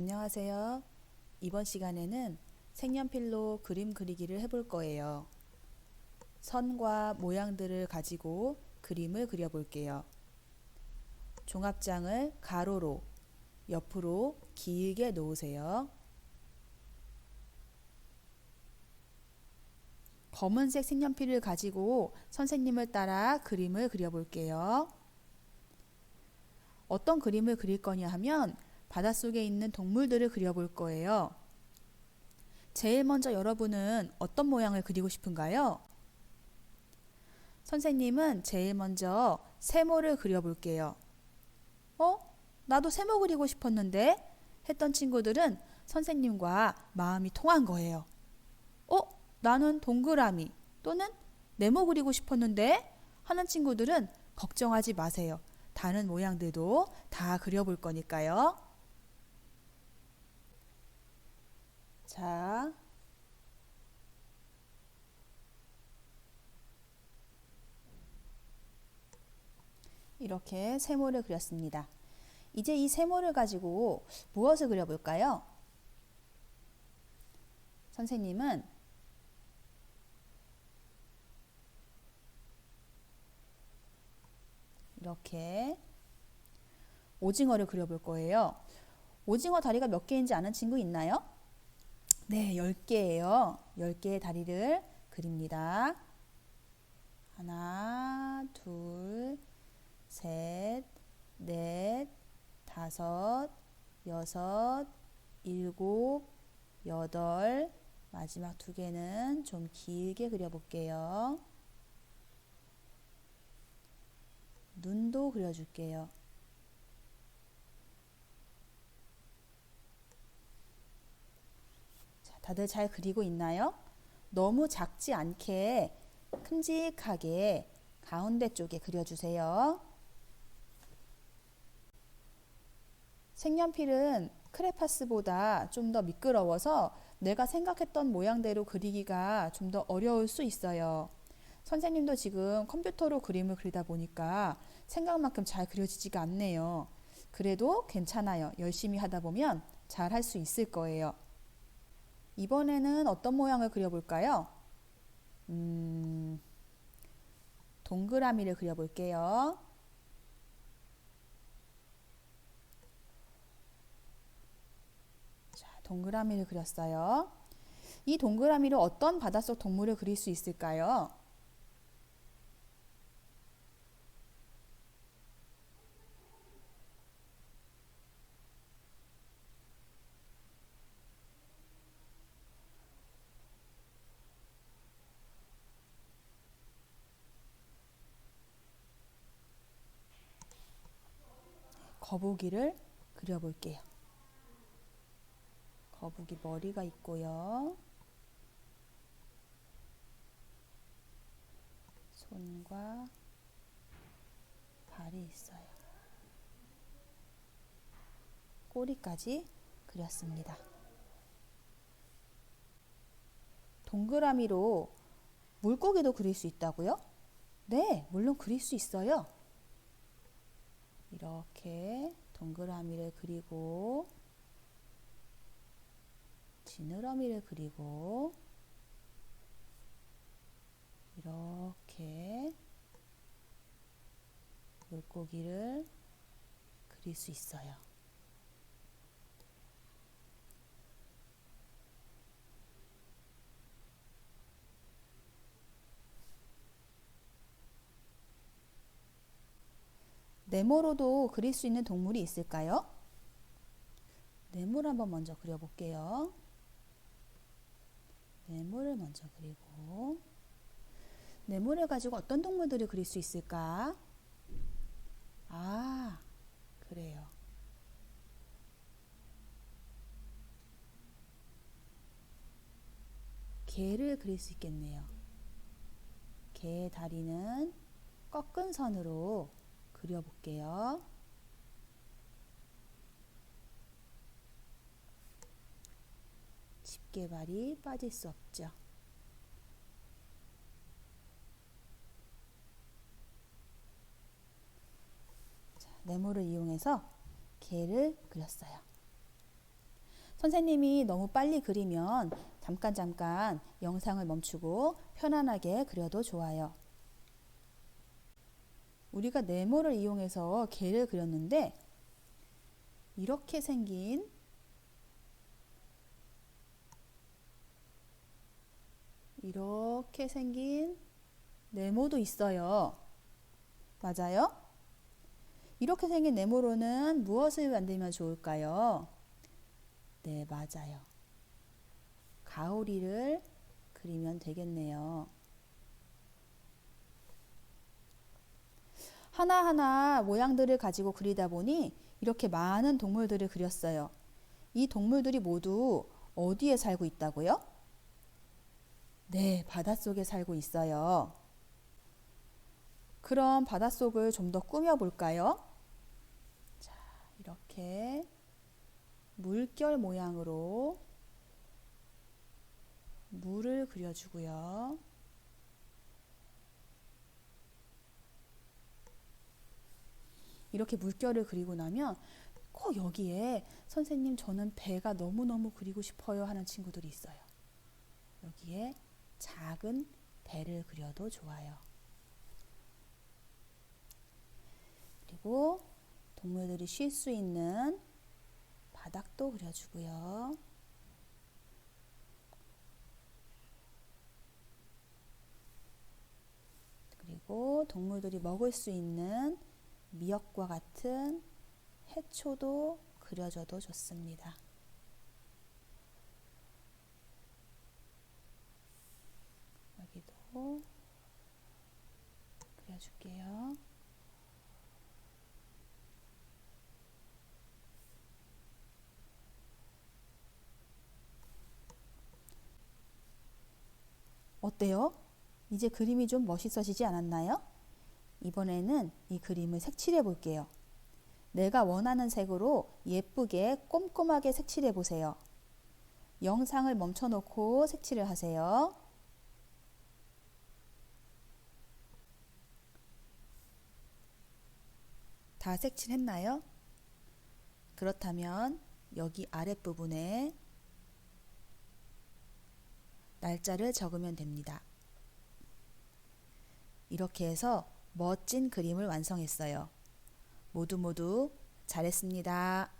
안녕하세요. 이번 시간에는 색연필로 그림 그리기를 해볼 거예요. 선과 모양들을 가지고 그림을 그려볼게요. 종합장을 가로로, 옆으로 길게 놓으세요. 검은색 색연필을 가지고 선생님을 따라 그림을 그려볼게요. 어떤 그림을 그릴 거냐 하면 바닷속에 있는 동물들을 그려볼 거예요. 제일 먼저 여러분은 어떤 모양을 그리고 싶은가요? 선생님은 제일 먼저 세모를 그려볼게요. 어? 나도 세모 그리고 싶었는데? 했던 친구들은 선생님과 마음이 통한 거예요. 어? 나는 동그라미 또는 네모 그리고 싶었는데? 하는 친구들은 걱정하지 마세요. 다른 모양들도 다 그려볼 거니까요. 자, 이렇게 세모를 그렸습니다. 이제 이 세모를 가지고 무엇을 그려볼까요? 선생님은 이렇게 오징어를 그려볼 거예요. 오징어 다리가 몇 개인지 아는 친구 있나요? 네, 10개예요. 10개의 다리를 그립니다. 하나, 둘, 셋, 넷, 다섯, 여섯, 일곱, 여덟, 마지막 두 개는 좀 길게 그려볼게요. 눈도 그려줄게요. 자, 다들 잘 그리고 있나요? 너무 작지 않게 큼직하게 가운데 쪽에 그려주세요. 색연필은 크레파스보다 좀 더 미끄러워서 내가 생각했던 모양대로 그리기가 좀 더 어려울 수 있어요. 선생님도 지금 컴퓨터로 그림을 그리다 보니까 생각만큼 잘 그려지지가 않네요. 그래도 괜찮아요. 열심히 하다 보면 잘 할 수 있을 거예요. 이번에는 어떤 모양을 그려볼까요? 음, 동그라미를 그려볼게요. 자, 동그라미를 그렸어요. 이 동그라미로 어떤 바닷속 동물을 그릴 수 있을까요? 거북이를 그려볼게요. 거북이 머리가 있고요. 손과 발이 있어요. 꼬리까지 그렸습니다. 동그라미로 물고기도 그릴 수 있다고요? 네, 물론 그릴 수 있어요. 이렇게 동그라미를 그리고 지느러미를 그리고 이렇게 물고기를 그릴 수 있어요. 네모로도 그릴 수 있는 동물이 있을까요? 네모를 한번 먼저 그려볼게요. 네모를 먼저 그리고 네모를 가지고 어떤 동물들을 그릴 수 있을까? 아, 그래요. 개를 그릴 수 있겠네요. 개의 다리는 꺾은 선으로 그려볼게요. 집게발이 빠질 수 없죠. 자, 네모를 이용해서 개를 그렸어요. 선생님이 너무 빨리 그리면 잠깐 잠깐 영상을 멈추고 편안하게 그려도 좋아요. 우리가 네모를 이용해서 개를 그렸는데 이렇게 생긴 이렇게 생긴 네모도 있어요. 맞아요? 이렇게 생긴 네모로는 무엇을 만들면 좋을까요? 네, 맞아요. 가오리를 그리면 되겠네요. 하나하나 모양들을 가지고 그리다 보니 이렇게 많은 동물들을 그렸어요. 이 동물들이 모두 어디에 살고 있다고요? 네, 바닷속에 살고 있어요. 그럼 바닷속을 좀 더 꾸며볼까요? 자, 이렇게 물결 모양으로 물을 그려주고요. 이렇게 물결을 그리고 나면 꼭 여기에 선생님 저는 배가 너무너무 그리고 싶어요 하는 친구들이 있어요. 여기에 작은 배를 그려도 좋아요. 그리고 동물들이 쉴 수 있는 바닥도 그려주고요. 그리고 동물들이 먹을 수 있는 미역과 같은 해초도 그려줘도 좋습니다. 여기도 그려줄게요. 어때요? 이제 그림이 좀 멋있어지지 않았나요? 이번에는 이 그림을 색칠해 볼게요. 내가 원하는 색으로 예쁘게 꼼꼼하게 색칠해 보세요. 영상을 멈춰 놓고 색칠을 하세요. 다 색칠했나요? 그렇다면 여기 아랫부분에 날짜를 적으면 됩니다. 이렇게 해서 멋진 그림을 완성했어요. 모두 모두 잘했습니다.